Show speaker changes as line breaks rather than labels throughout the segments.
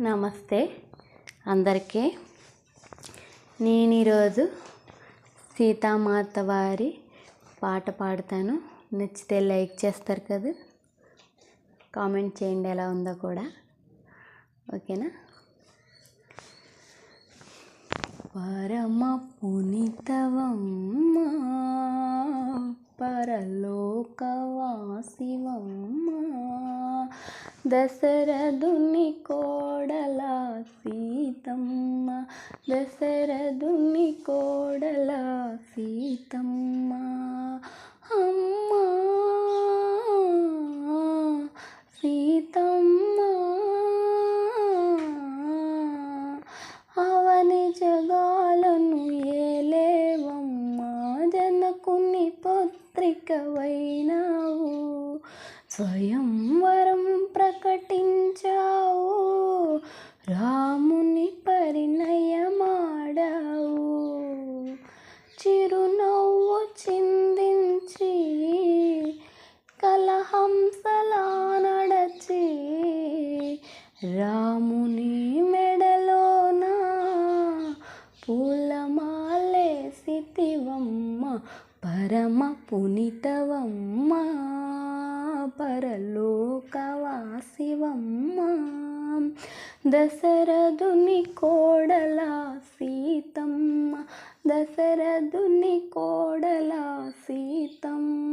నమస్తే అందరికీ. నేను ఈరోజు సీతామాత వారి పాట పాడతాను. నచ్చితే లైక్ చేస్తారు కదా. కామెంట్ చేయండి ఎలా ఉందో కూడా. ఓకేనా? పరమ పునితవమ్మ పరలోకవాసివమ్మ దశరథుని కోడల సీతమ్మ దశరథుని కోడల సీతమ్మ. అమ్మ సీతమ్మ అవని జగాలను ఏలేవమ్మ జనకుని పుత్రికవైనావు. స్వయంవరం ప్రకటించావు. రాముని పరిణయమాడావు. చిరునవ్వు చిందించి కలహంసలా నడచి రాముని మెడలోన పూలమాలేసివమ్మ పరమ పునితవమ్మ పరలో దశరథుని కోడల సీతమ్మ దశరథుని కోడల సీతమ్మ.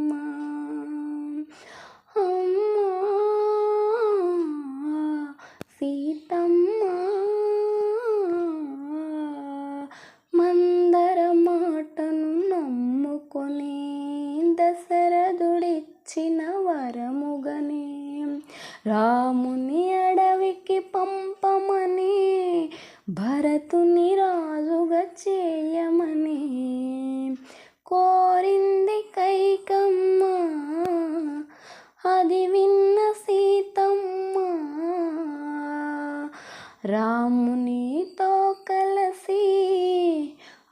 రాముని అడవికి పంపమని భరతుని రాజుగా చేయమని కోరింది కైకమ్మ. అది విన్న సీతమ్మ. రామునితో కలిసి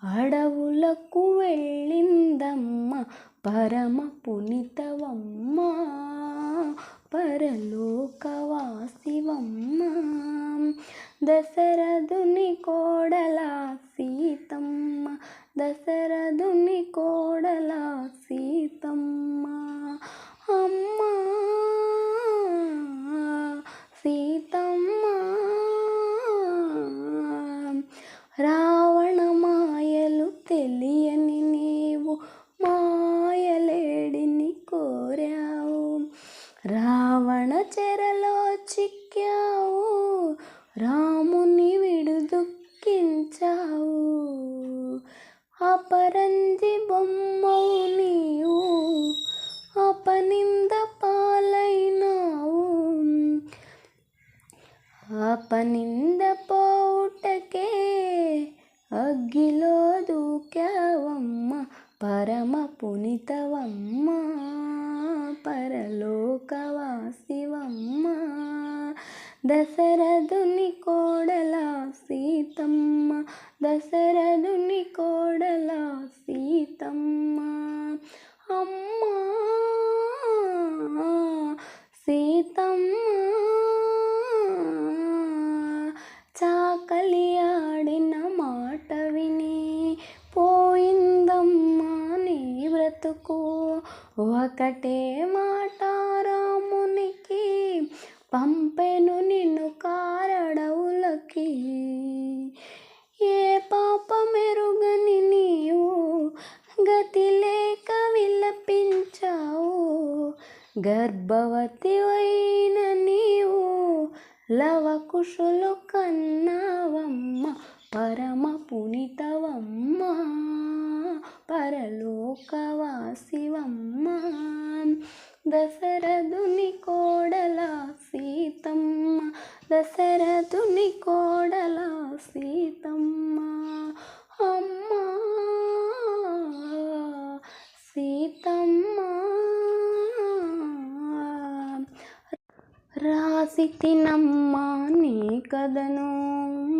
అడవులకు వెళ్ళిందమ్మ పరమ పునితవమ్మ. పరలోకవాసివమ్మ. దశరథుని కోడల సీతమ్మ దశరథుని కోడల సీతమ్మ. అమ్మా పంచావు అపరంజి బొమ్మవు నీవు అపనింద పాలైనావు. అపనింద పోవుటకే అగ్గిలో దూకావమ్మ పరమ పునితవమ్మ పరలోకవాసివమ్మ. దశరథుని కో సీతమ్మ దశరథుని కోడల సీతమ్మ. అమ్మా సీతమ్మ చాకలి ఆడిన మాట విని పోయిందమ్మా నీ బ్రతుకు. ఒకటే మాట రామునికి పంపెను గర్భవతి నీవు లవకుశులు కన్నావమ్మ పరమ పునితవమ్మ పరలోకవాసివమ్మ దశరథుని కోడల సీతమ్మ దశరథుని కోడల సీతమ్మ రాసి తినమ్మా నీ కథను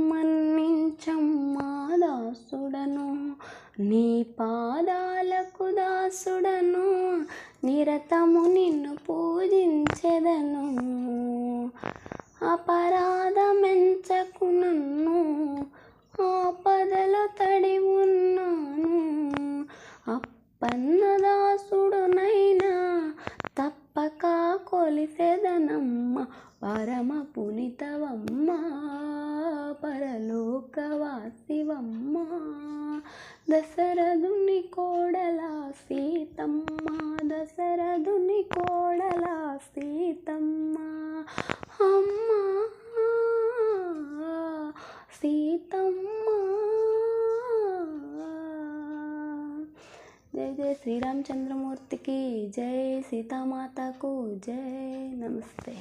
మన్నించమ్మా దాసుడను. నీ పాదాలకు దాసుడను నిరతము నిన్ను పూజించెదను. అపరాధమెంచకు నన్ను పరమ పునితవమ్మ పరలోకవాసివమ్మ దశరథుని కోడల సీతమ్మ దశరథుని కోడల సీతమ్మ. అమ్మ సీతమ్మ. జై జై శ్రీరామచంద్రమూర్తికి జై సీతామాతకు జై. నమస్తే.